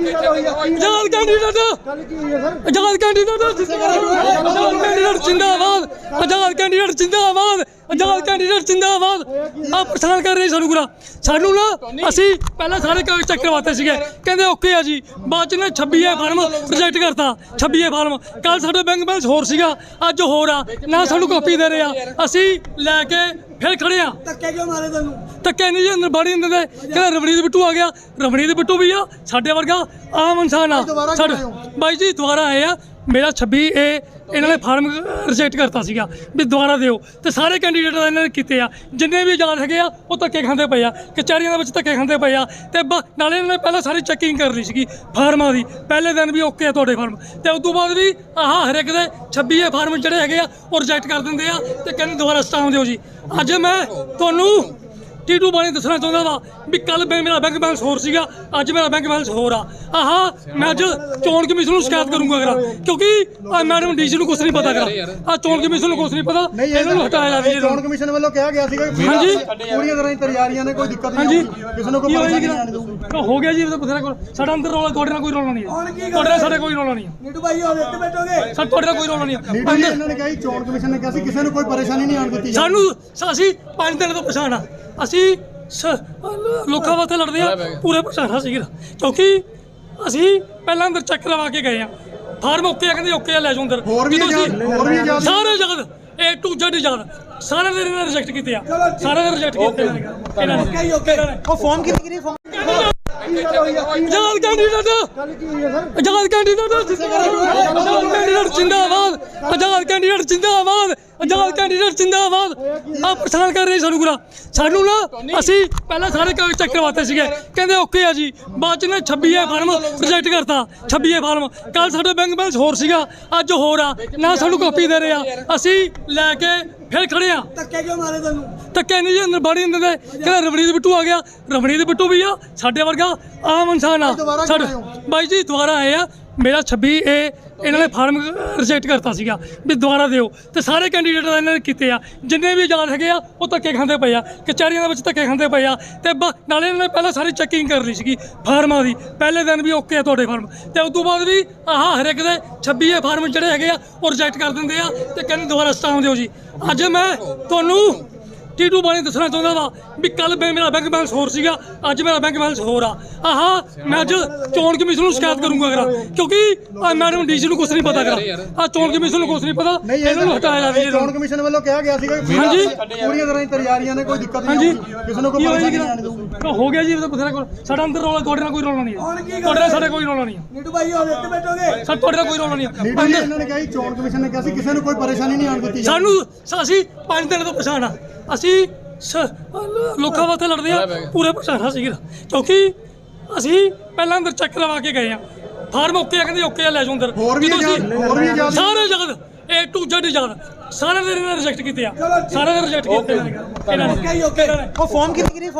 ਆਜ਼ਾਦ candidate ਗੱਲ ਕੀ ਹੋਈ ਹੈ ਆਜ਼ਾਦ ਕੈਂਡੀਡੇਟ ਆਜ਼ਾਦ ਕੈਂਡੀਡੇਟ ਜਿੰਦਾਬਾਦ। ਆਜ਼ਾਦ ਕੈਂਡੀਡੇਟ ਜਿੰਦਾਬਾਦ ਆਜ਼ਾਦ ਕੈਂਡੀਡੇਟ ਜਿੰਦਾਬਾਦ। ਆ ਪਛਾਣ ਕਰ ਰਹੇ ਸਾਨੂੰ ਗੁਰਾ। ਸਾਨੂੰ ਨਾ ਅਸੀਂ ਪਹਿਲਾਂ ਸਾਰੇ ਕਾਗਜ਼ ਚੈੱਕ ਕਰਵਾਤੇ ਸੀਗੇ। ਕਹਿੰਦੇ ਓਕੇ ਆ ਜੀ। ਬਾਅਦ ਚ ਨੇ 26 ਏ ਫਾਰਮ ਰਿਜੈਕਟ ਕਰਤਾ। 26 ਏ ਫਾਰਮ। ਕੱਲ ਸਾਡੇ ਬੈਂਕ ਬੈਲੈਂਸ ਹੋਰ ਸੀਗਾ। ਅੱਜ ਹੋਰ ਆ। ਨਾ ਸਾਨੂੰ ਕਾਪੀ ਦੇ ਰਹੇ ਆ। ਅਸੀਂ ਲੈ ਕੇ ਫਿਰ ਖੜੇ ਆ। ਧੱਕੇ ਕਿਉਂ ਮਾਰੇ ਤੈਨੂੰ ਧੱਕੇ ਨਹੀਂ ਜੀ ਅੰਦਰ ਬਾੜੀ ਅੰਦਰ ਦੇ। ਕਹਿੰਦਾ ਰਵਣੀਤ ਬਿੱਟੂ ਆ ਗਿਆ। ਰਵਣੀਤ ਬਿੱਟੂ ਵੀ ਆ। ਸਾਡੇ ਵਰਗਾ ਆਮ ਇਨਸਾਨ ਆ। ਸਾਡੇ ਬਾਈ ਜੀ ਦੁਬਾਰਾ ਆਏ ਆ। ਮੇਰਾ 26 ਇਹ ਇਹਨਾਂ ਨੇ ਫਾਰਮ ਰਿਜੈਕਟ ਕਰਤਾ ਸੀਗਾ ਵੀ ਦੁਬਾਰਾ ਦਿਓ। ਤੇ ਸਾਰੇ ਕੈਂਡੀਡੇਟ ਇਹਨਾਂ ਨੇ ਕੀਤੇ ਆ। ਜਿੰਨੇ ਵੀ ਆਜ਼ਾਦ ਹੈਗੇ ਆ, ਉਹ ਧੱਕੇ ਖਾਂਦੇ ਪਏ ਆ। ਕਚਹਿਰੀਆਂ ਦੇ ਵਿੱਚ ਧੱਕੇ ਖਾਂਦੇ ਪਏ ਆ। ਤੇ ਬ- ਨਾਲੇ ਇਹਨਾਂ ਨੇ ਪਹਿਲਾਂ ਸਾਰੀ ਚੈਕਿੰਗ ਕਰ ਲਈ ਸੀਗੀ ਫਾਰਮਾਂ ਦੀ। ਪਹਿਲੇ ਦਿਨ ਵੀ ਓਕੇ ਆ ਤੁਹਾਡੇ ਫਾਰਮ। ਤੇ ਉਸ ਤੋਂ ਬਾਅਦ ਵੀ ਆਹ ਹਰ ਇੱਕ ਦੇ 26 ਇਹ ਫਾਰਮ ਜਿਹੜੇ ਹੈਗੇ ਆ, ਉਹ ਰਿਜੈਕਟ ਕਰ ਦਿੰਦੇ ਆ। ਤੇ ਕਹਿੰਦੇ ਦੁਬਾਰਾ ਸਟਾਮ ਦਿਓ ਜੀ। ਅੱਜ ਮੈਂ ਤੁਹਾਨੂੰ ਟੀਟੂ ਬਾਰੇ ਦੱਸਣਾ ਚਾਹੁੰਦਾ ਵਾ ਵੀ ਕੱਲ ਮੇਰਾ ਬੈਂਕ ਬੈਲੈਂਸ ਹੋਰ ਸੀਗਾ ਅੱਜ ਮੇਰਾ ਬੈਂਕ ਬੈਲੈਂਸ ਹੋਰ ਆ। ਆਹਾ ਮੈਂ ਅੱਜ ਚੋਣ ਕਮਿਸ਼ਨ ਨੂੰ ਸ਼ਿਕਾਇਤ ਕਰੂੰਗਾ ਅਗਰ ਕਿਉਂਕਿ ਆਹ ਮੈਡਮ ਡੀਸੀ ਨੂੰ ਕੁਝ ਨਹੀਂ ਪਤਾ ਕਰਾ ਆ ਚੋਣ ਕਮਿਸ਼ਨ ਨੂੰ ਕੁਝ ਨਹੀਂ ਪਤਾ ਇਹਨਾਂ ਨੂੰ ਹਟਾਇਆ ਜਾਵੇ ਚੋਣ ਕਮਿਸ਼ਨ ਵੱਲੋਂ ਕਿਹਾ ਗਿਆ ਸੀਗਾ ਕਿ ਹਾਂਜੀ। ਪੂਰੀਆਂ ਤਰ੍ਹਾਂ ਹੀ ਤਿਆਰੀਆਂ ਨੇ ਕੋਈ ਦਿੱਕਤ ਨਹੀਂ ਕਿਸੇ ਨੂੰ ਕੋਈ ਪਰੇਸ਼ਾਨੀ ਨਹੀਂ ਆਣੀ ਦਊਗੀ ਹੋ ਗਿਆ ਜੀ ਇਹ ਤਾਂ ਬਥੇਰਾ ਕੋਲ ਸਾਡਾ ਅੰਦਰ ਰੌਲਾ ਤੁਹਾਡੇ ਨਾਲ ਕੋਈ ਰੌਲਾ ਨਹੀਂ ਹੈ। ਤੁਹਾਡੇ ਨਾਲ ਸਾਡੇ ਕੋਈ ਰੌਲਾ ਨਹੀਂ ਹੈ। ਨੀਟੂ ਭਾਈ ਹੋਵੇ ਇੱਥੇ ਬੈਠੋਗੇ? ਸਾ ਤੁਹਾਡੇ ਨਾਲ ਕੋਈ ਰੌਲਾ ਨਹੀਂ ਹੈ। ਇਹਨਾਂ ਨੇ ਕਿਹਾ ਸੀ ਚੋਣ ਕਮਿਸ਼ਨ ਨੇ ਕਿਹਾ ਸੀ ਕਿਸੇ ਨੂੰ ਕੋਈ ਪਰੇਸ਼ਾਨੀ ਨਹੀਂ ਆਉਣ ਦਿੱਤੀ ਸਾਨੂੰ ਅਸੀਂ ਪੰਜ ਦਿਨ ਤੋਂ ਪਛਾਣ ਆ। ਅਸੀਂ ਲੋਕਾਂ ਵਾਸਤੇ ਲੜਦੇ ਆ ਪੂਰੇ ਪਛਾਣਾ ਸੀ ਕਿਉਂਕਿ ਅਸੀਂ ਪਹਿਲਾਂ ਅੰਦਰ ਚੈੱਕ ਕਰਵਾ ਕੇ ਗਏ ਆ ਫਾਰਮ ਓਕੇ ਆ ਕਹਿੰਦੇ ਓਕੇ ਆ ਲੈ ਜਾਓ ਅੰਦਰ। ਹੋਰ ਵੀ ਜਦੋਂ ਅਸੀਂ- ਆਜ਼ਾਦ- ਹੋਰ ਵੀ ਆਜ਼ਾਦ- ਸਾਰੇ ਜਗਤ ਏ ਟੂ ਜ਼ੈਡ ਇਜਾਦ ਸਾਰੇ ਦੇ ਇਹਨਾਂ ਰਿਜੈਕਟ ਕੀਤੇ ਆ। ਸਾਰੇ ਦੇ ਰਿਜੈਕਟ ਕੀਤੇ ਇਹਨਾਂ ਨੇ ਨੇ ਓਕੇ। ਉਹ ਫਾਰਮ ਕਿਤੇ ਕਿਹਦੀ ਫਾਰਮ ਆਜ਼ਾਦ ਕੈਂਡੀਡੇਟ ਆਜ਼ਾਦ ਕੈਂਡੀਡੇਟ ਜਿੰਦਾਬਾਦ। ਆਜ਼ਾਦ ਕੈਂਡੀਡੇਟ ਜਿੰਦਾਬਾਦ ਆਜ਼ਾਦ ਕੈਂਡੀਡੇਟ ਜਿੰਦਾਬਾਦ। ਆ ਪਛਾਣ ਕਰ ਰਹੇ ਸਾਨੂੰ ਗੁਰਾ ਸਾਨੂੰ ਨਾ ਅਸੀਂ ਪਹਿਲਾਂ ਸਾਰੇ ਕਾਗਜ਼ ਚੈੱਕ ਕਰਵਾਤੇ ਸੀਗੇ। ਕਹਿੰਦੇ ਓਕੇ ਆ ਜੀ। ਬਾਅਦ ਚ ਨੇ 26 ਏ ਫਾਰਮ ਰਿਜੈਕਟ ਕਰਤਾ। 26 ਏ ਫਾਰਮ ਕੱਲ ਸਾਡੇ ਬੈਂਕ ਬੈਲੈਂਸ ਹੋਰ ਸੀਗਾ। ਅੱਜ ਹੋਰ ਆ। ਨਾ ਸਾਨੂੰ ਕਾਪੀ ਦੇ ਰਹੇ ਆ। ਅਸੀਂ ਲੈ ਕੇ ਫਿਰ ਖੜੇ ਆ। ਧੱਕੇ ਕਿਉਂ ਮਾਰੇ ਤੈਨੂੰ ਧੱਕੇ ਨਹੀਂ ਜੀ ਅੰਦਰ ਬਾੜੀ ਅੰਦਰ ਦੇ। ਕਹਿੰਦਾ ਰਵਣੀਤ ਬਿੱਟੂ ਆ ਗਿਆ। ਰਵਣੀਤ ਬਿੱਟੂ ਵੀ ਆ। ਸਾਡੇ ਵਰਗਾ ਆਮ ਇਨਸਾਨ ਆ। ਬਾਈ ਜੀ ਦੁਬਾਰਾ ਆਏ ਆ। ਮੇਰਾ 26 ਇਹ ਇਹਨਾਂ ਨੇ ਫਾਰਮ ਰਿਜੈਕਟ ਕਰਤਾ ਸੀਗਾ ਵੀ ਦੁਬਾਰਾ ਦਿਓ। ਤੇ ਸਾਰੇ ਕੈਂਡੀਡੇਟ ਇਹਨਾਂ ਨੇ ਕੀਤੇ ਆ। ਜਿੰਨੇ ਵੀ ਆਜ਼ਾਦ ਹੈਗੇ ਆ ਉਹ ਧੱਕੇ ਖਾਂਦੇ ਪਏ ਆ। ਕਚਹਿਰੀਆਂ ਦੇ ਵਿੱਚ ਧੱਕੇ ਖਾਂਦੇ ਪਏ ਆ। ਤੇ ਨਾਲੇ ਇਹਨਾਂ ਨੇ ਪਹਿਲਾਂ ਸਾਰੀ ਚੈਕਿੰਗ ਕਰ ਲਈ ਸੀਗੀ ਫਾਰਮਾਂ ਦੀ। ਪਹਿਲੇ ਦਿਨ ਵੀ ਓਕੇ ਆ ਤੁਹਾਡੇ ਫਾਰਮ। ਤੇ ਉਸ ਤੋਂ ਬਾਅਦ ਵੀ ਆਹ ਹਰ ਇੱਕ ਦੇ 26 ਇਹ ਫਾਰਮ ਜਿਹੜੇ ਹੈਗੇ ਆ ਉਹ ਰਿਜੈਕਟ ਕਰ ਦਿੰਦੇ ਆ। ਤੇ ਕਹਿੰਦੇ ਦੁਬਾਰਾ ਸਟਾਮ ਦਿਓ ਜੀ। ਅੱਜ ਮੈਂ ਤੁਹਾਨੂੰ ਟੀਟੂ ਬਾਰੇ ਦੱਸਣਾ ਚਾਹੁੰਦਾ ਵਾ ਵੀ ਕੱਲ ਮੇਰਾ ਬੈਂਕ ਬੈਲੈਂਸ ਹੋਰ ਸੀਗਾ ਅੱਜ ਮੇਰਾ ਬੈਂਕ ਬੈਲੈਂਸ ਹੋਰ ਆ। ਆਹਾ ਮੈਂ ਅੱਜ ਚੋਣ ਕਮਿਸ਼ਨ ਨੂੰ ਸ਼ਿਕਾਇਤ ਕਰੂੰਗਾ ਅਗਰ ਕਿਉਂਕਿ ਮੈਡਮ ਡੀਸੀ ਨੂੰ ਕੁਝ ਨਹੀਂ ਪਤਾ ਕਰਾ ਆ ਚੋਣ ਕਮਿਸ਼ਨ ਨੂੰ ਕੁਝ ਨਹੀਂ ਪਤਾ ਇਹਨਾਂ ਨੂੰ ਹਟਾਇਆ ਜਾਵੇ ਚੋਣ ਕਮਿਸ਼ਨ ਵੱਲੋਂ ਕਿਹਾ ਗਿਆ ਸੀਗਾ ਕਿ ਹਾਂਜੀ। ਪੂਰੀਆਂ ਤਰ੍ਹਾਂ ਹੀ ਤਿਆਰੀਆਂ ਨੇ ਕੋਈ ਦਿੱਕਤ ਨਹੀਂ ਕਿਸੇ ਨੂੰ ਕੋਈ ਪਰੇਸ਼ਾਨੀ ਨਹੀਂ ਹੋ ਗਿਆ ਜੀ ਇਹ ਤਾਂ ਬਥੇਰਾ ਕੋਲ ਸਾਡਾ ਅੰਦਰ ਰੌਲਾ ਤੁਹਾਡੇ ਨਾਲ ਕੋਈ ਰੌਲਾ ਨਹੀਂ ਹੈ। ਤੁਹਾਡੇ ਨਾਲ ਸਾਡੇ ਕੋਈ ਰੌਲਾ ਨਹੀਂ ਹੈ। ਨੀਟੂ ਭਾਈ ਹੋਵੇ ਇੱਥੇ ਬੈਠੋਗੇ? ਸਾ ਤੁਹਾਡੇ ਨਾਲ ਕੋਈ ਰੌਲਾ ਨਹੀਂ ਹੈ। ਇਹਨਾਂ ਨੇ ਕਿਹਾ ਸੀ ਚੋਣ ਕਮਿਸ਼ਨ ਨੇ ਕਿਹਾ ਸੀ ਕਿਸੇ ਨੂੰ ਕੋਈ ਪਰੇਸ਼ਾਨੀ ਨਹੀਂ ਆਉਣ ਦਿੱਤੀ ਸਾਨੂੰ ਅਸੀਂ ਪੰਜ ਦਿਨ ਤੋਂ ਪਛਾਣ ਆ। ਅਸੀਂ ਸ- ਲੋਕਾਂ ਵਾਸਤੇ ਲੜਦੇ ਆ ਪੂਰੇ ਪਛਾਣਾ ਸੀ ਕਿਉਂਕਿ ਅਸੀਂ ਪਹਿਲਾਂ ਅੰਦਰ ਚੈੱਕ ਕਰਵਾ ਕੇ ਗਏ ਆ ਫਾਰਮ ਓਕੇ ਆ ਕਹਿੰਦੇ ਓਕੇ ਆ ਲੈ ਜਾਓ ਅੰਦਰ। ਹੋਰ ਵੀ ਜਦੋਂ ਅਸੀਂ- ਆਜ਼ਾਦ- ਹੋਰ ਵੀ ਆਜ਼ਾਦ- ਸਾਰੇ ਜਗਤ ਏ ਟੂ ਜ਼ੈਡ ਇਜਾਦ ਸਾਰੇ ਨੇ ਰਿਜੈਕਟ ਕੀਤੇ ਆ। ਸਾਰੇ ਦੇ ਰਿਜੈਕਟ ਕੀਤੇ ਇਹਨਾਂ ਨੇ। ਇਹਨਾਂ ਨੇ। ਉਹ ਫਾਰਮ ਕਿਤੇ ਕਿਹਦੀ